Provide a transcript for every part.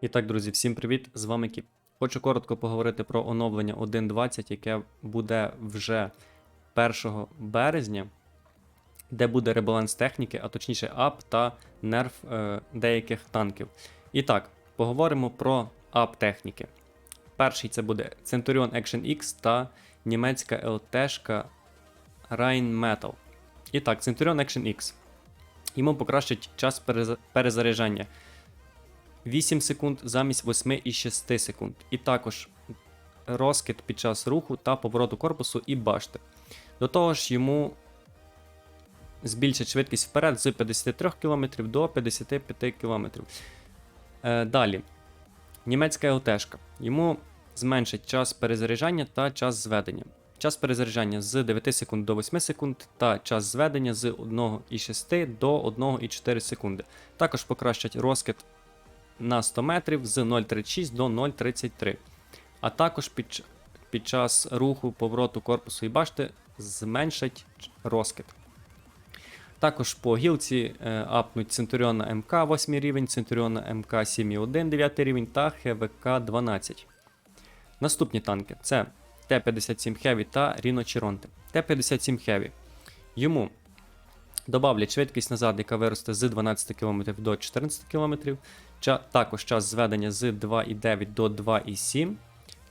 І так, друзі, всім привіт! З вами Кіп. Хочу коротко поговорити про оновлення 1.20, яке буде вже 1 березня, де буде ребаланс техніки, а точніше ап та нерв е, деяких танків. І так, поговоримо про ап техніки. Перший це буде Centurion Action X та німецька ЛТшка Rheinmetall. І так, Centurion Action X. Йому покращить час переза- перезаряджання. 8 секунд замість 8 і 6 секунд. І також розкид під час руху та повороту корпусу і башти. До того ж, йому збільшить швидкість вперед з 53 км до 55 км. Е, далі. Німецька ЛТшка. Йому зменшить час перезаряджання та час зведення. Час перезаряджання з 9 секунд до 8 секунд та час зведення з 1,6 до 1,4 секунди. Також покращать розкид на 100 метрів з 0,36 до 0,33. А також під, під час руху повороту корпусу і башти зменшать розкид. Також по гілці е, апнуть Центуріона МК 8 рівень, Центуріона МК 7,1 9 рівень та ХВК 12. Наступні танки це Т-57 Heavy та Ріно Чіронте. Т-57 Heavy. Йому добавлять швидкість назад, яка виросте з 12 км до 14 км. Ча- також час зведення з 2,9 до 2,7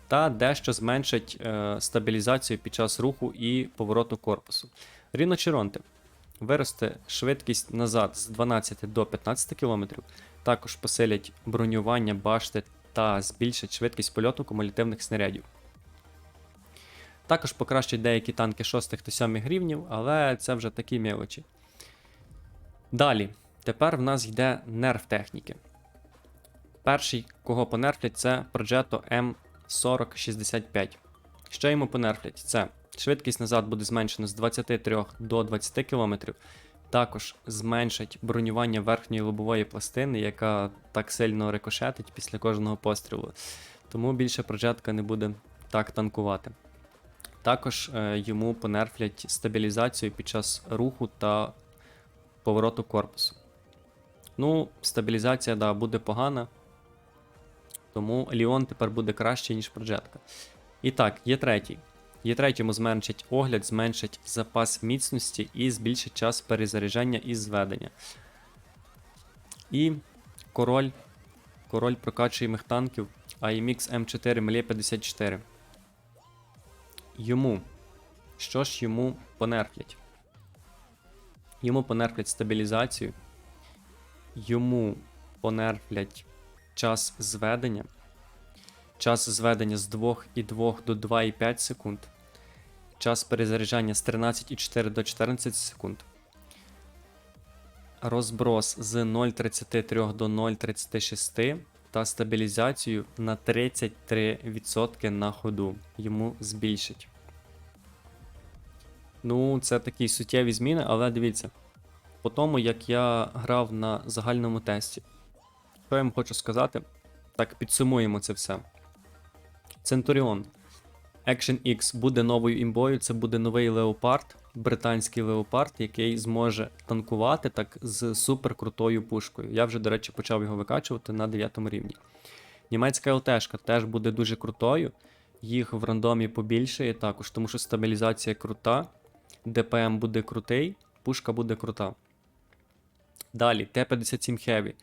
та дещо зменшить е, стабілізацію під час руху і повороту корпусу. Ріно Чіронте виросте швидкість назад з 12 до 15 км, також посилять бронювання башти та збільшать швидкість польоту кумулятивних снарядів. Також покращать деякі танки 6 та 7 рівнів, але це вже такі мелочі. Далі, тепер в нас йде нерв техніки. Перший, кого понерфлять, це Progetto M4065. Що йому понерфлять? Це швидкість назад буде зменшена з 23 до 20 км. Також зменшать бронювання верхньої лобової пластини, яка так сильно рикошетить після кожного пострілу. Тому більше проджетка не буде так танкувати. Також е, йому понерфлять стабілізацію під час руху та повороту корпусу. Ну, стабілізація, да, буде погана. Тому Ліон тепер буде краще, ніж проджетка. І так, є третій. Є третьому зменшить огляд, зменшить запас міцності і збільшить час перезаряджання і зведення. І король. Король прокачуємих танків AMX M4 Melee 54. Йому. Що ж йому понерфлять? Йому понерфлять стабілізацію. Йому понерфлять час зведення. Час зведення з 2,2 до 2,5 секунд. Час перезаряджання з 13,4 до 14 секунд. Розброс з 0,33 до 0,36 та стабілізацію на 33% на ходу. Йому збільшить. Ну, це такі суттєві зміни, але дивіться. По тому, як я грав на загальному тесті, що я вам хочу сказати, так підсумуємо це все. Centurion Action X буде новою імбою, це буде новий леопард, британський леопард, який зможе танкувати так з суперкрутою пушкою. Я вже, до речі, почав його викачувати на 9 рівні. Німецька ЛТшка теж буде дуже крутою. Їх в рандомі побільшає також, тому що стабілізація крута, ДПМ буде крутий, пушка буде крута. Далі, Т-57 Heavy.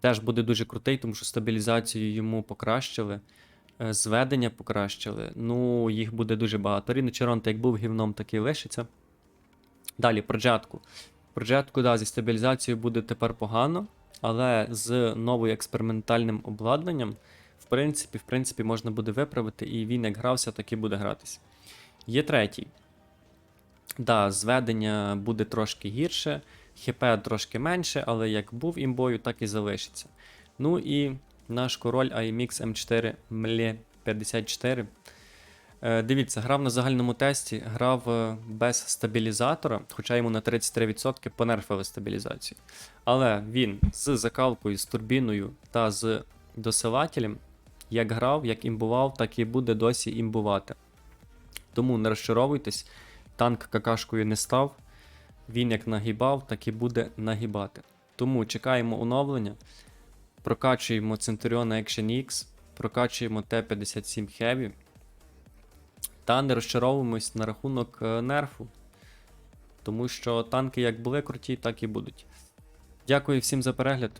Теж буде дуже крутий, тому що стабілізацію йому покращили, е, зведення покращили. Ну, їх буде дуже багато. Ріно Черонта, як був гівном, так і лишиться. Далі, проджетку. Проджетку, да, зі стабілізацією буде тепер погано, але з новою експериментальним обладнанням, в принципі, в принципі, можна буде виправити, і він як грався, так і буде гратись. Є третій. Да, зведення буде трошки гірше, ХП трошки менше, але як був імбою, так і залишиться. Ну і наш король IMX M4 Mle 54. Е, дивіться, грав на загальному тесті, грав е, без стабілізатора, хоча йому на 33% понерфили стабілізацію. Але він з закалкою, з турбіною та з досилателем, як грав, як імбував, так і буде досі імбувати. Тому не розчаровуйтесь, танк какашкою не став. Він як нагибав, так і буде нагибати. Тому чекаємо оновлення. прокачуємо Centurion Action X, прокачуємо Т-57 Heavy. Та не розчаровуємось на рахунок е, нерфу. Тому що танки як були круті, так і будуть. Дякую всім за перегляд.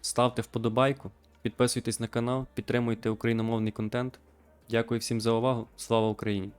Ставте вподобайку, підписуйтесь на канал, підтримуйте україномовний контент. Дякую всім за увагу. Слава Україні!